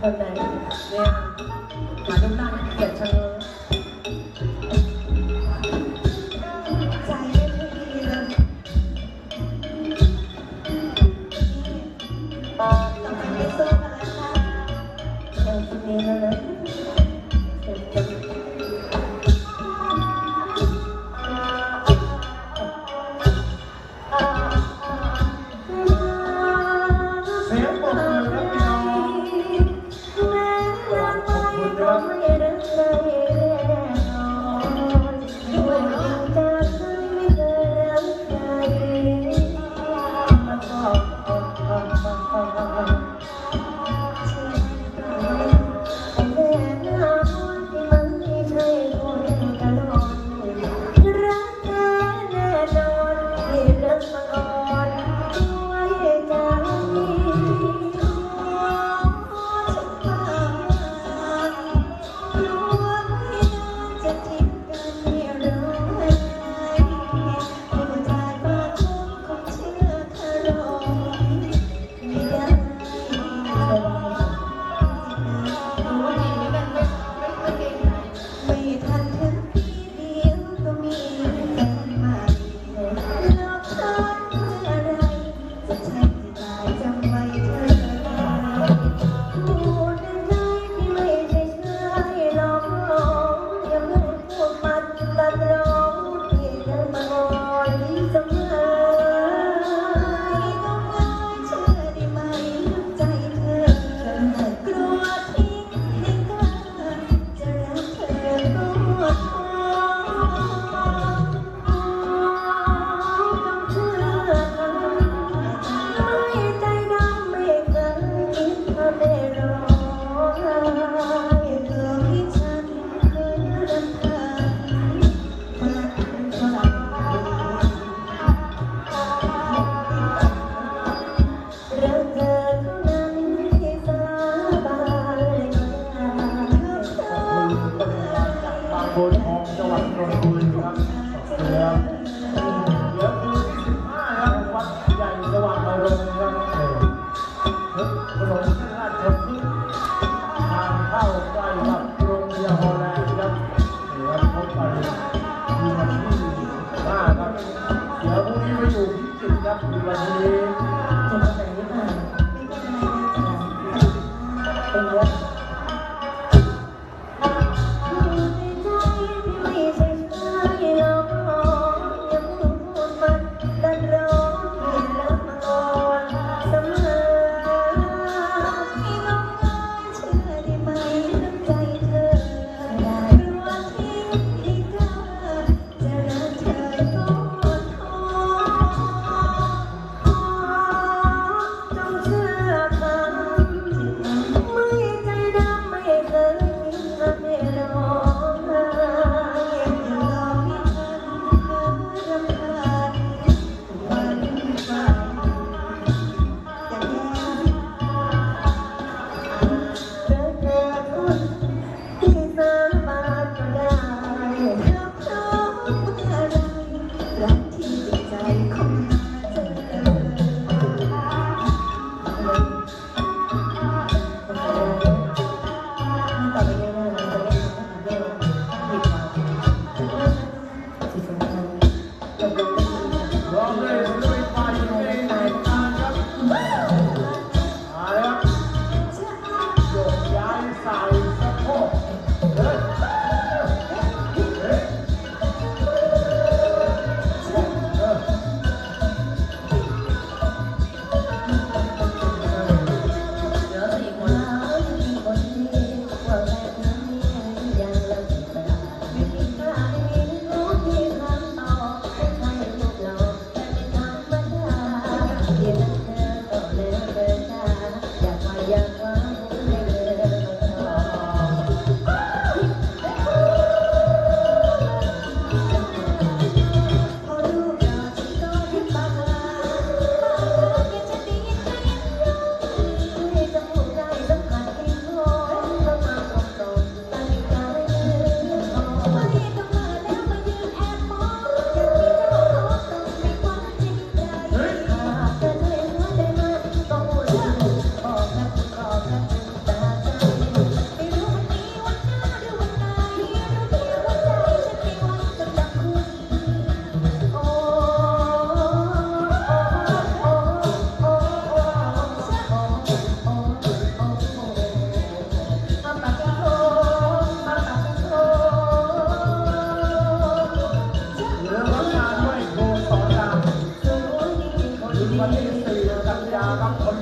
很难一起了对呀买这么大的一个 Parabéns, คนของจังหวัดนนทบุรีครับเหลือเหลือคือ15ครับวัดใหญ่สว่างอารมณ์ครับถนนราชพฤกษ์ทางเข้าใกล้กับโรงพยาบาลแลนด์ครับเหลือพบไปมีวันที่15ครับเดี๋ยวพรุ่งนี้ไปอยู่พิจิตครับวันนี้ da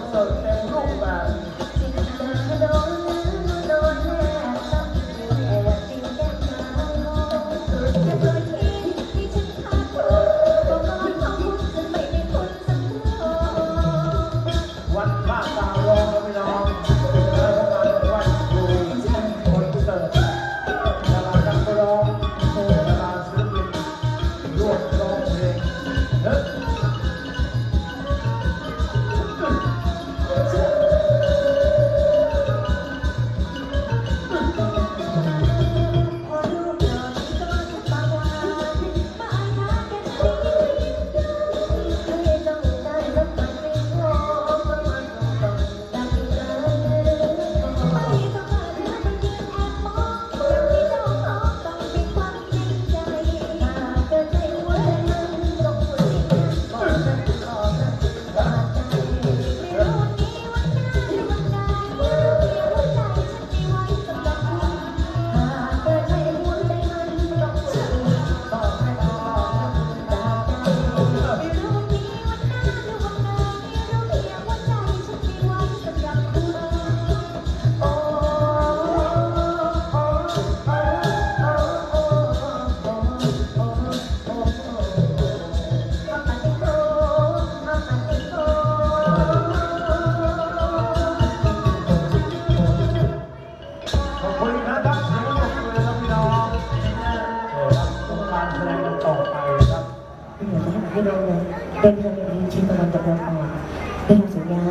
ญา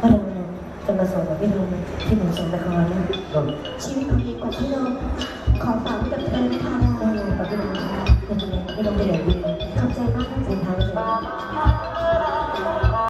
ว่าราเนี่จะมาส่งแบบพี่นงที่หนูสองละครนชีวิตของพี่กว่พี่นงขอฝากไว้กับเธอนะคะเออพี่คุณนะเป็นไงพี่นงเป็นอย่างดีขอบใจมากนะจ๊ย